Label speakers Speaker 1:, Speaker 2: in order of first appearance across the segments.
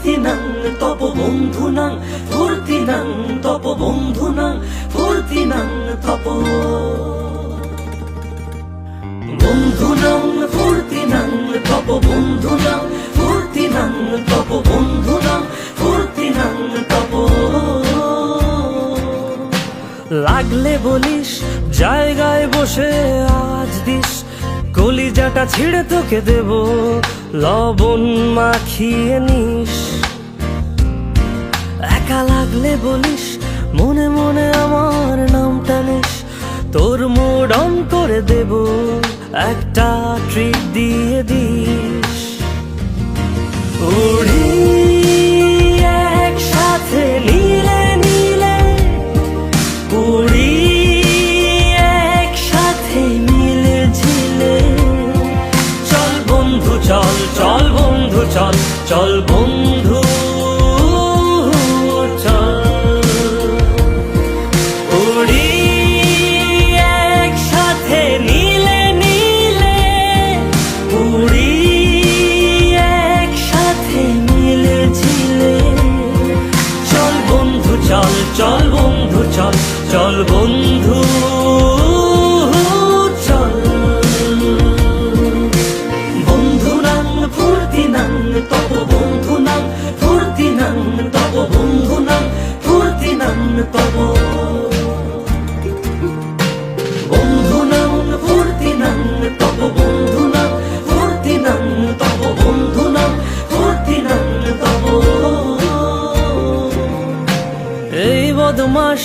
Speaker 1: ফুর্তিনাং তপ বন্ধুনাং ফুর্তিনাং তপ বন্ধুনাং ফুর্তিনাং তপ। বন্ধুনাং ফুর্তিনাং তপ বন্ধুনাং ফুর্তিনাং তপ বন্ধুনাং ফুর্তিনাং তপ।
Speaker 2: লাগলে বলিস, জায়গায় বসে আজ দিস, কলিজাটা ছিঁড়ে তোকে দেব, লবণ মাখিয়ে নিস। একা লাগলে বলিস, মনে মনে আমার নামটা নিস। তোর মুড অন করে দেব, একটা ট্রিট দিয়ে দিস। একসাথে একসাথে মিলে ঝিলে। চল বন্ধু, চল চল বন্ধু, চল চল বন্ধু চল বন্ধু চল। বন্ধু চল
Speaker 1: বন্ধুনাং ফুর্তিনাং তপ বন্ধুনাং ফুর্তিনাং তপ বন্ধুনাং ফুর্তিনাং তপ। বন্ধুনাং ফুর্তিনাং তপ বন্ধুনাং ফুর্তিনাং তপ বন্ধুনাং ফুর্তিনাং তপ।
Speaker 2: এই বদমাস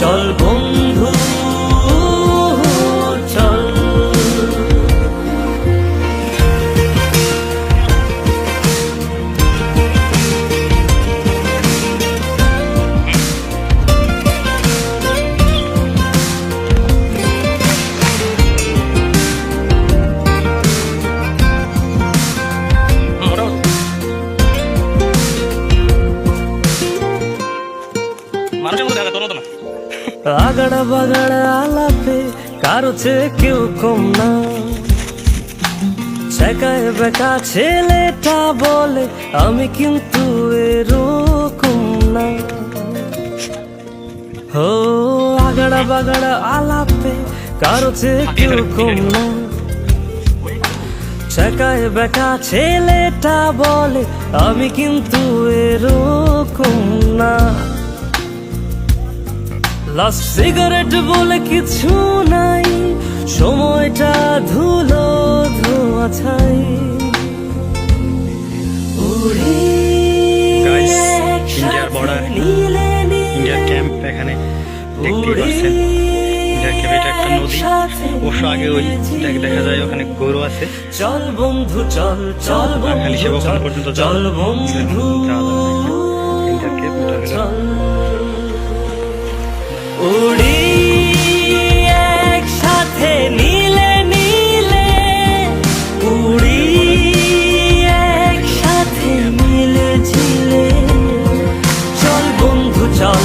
Speaker 2: চল বন্ধু আগড়া বাগড়া আলাপে কারও চেয়ে কেউ কম না। ছেকায় বেকা ছেলেটা বলে, আমি কিন্তু এরকম না। ও আগড়া বাগড়া আলাপে কারও চেয়ে কেউ কম না। ছেকায় বেকা ছেলেটা বলে, আমি কিন্তু এরকম না। লাস্ট সিগারেট বলে কিছু নাই। সময়টা ধুলো ধোয়া ছাই।
Speaker 3: ইন্ডিয়ার
Speaker 2: নীলে
Speaker 3: ইন্ডিয়ার ক্যাম্প এখানে দেখতেই পাচ্ছেন। ইন্ডিয়ার ক্যাম্প এটা একটা নদী। অবশ্য আগে ওই দেখ- যায় ওখানে গরু আছে।
Speaker 2: চল বন্ধু চল চল
Speaker 3: আর খালি সে
Speaker 2: বন্ধু
Speaker 3: ওখানে
Speaker 2: চল
Speaker 3: পর্যন্ত
Speaker 2: চল বন্ধু।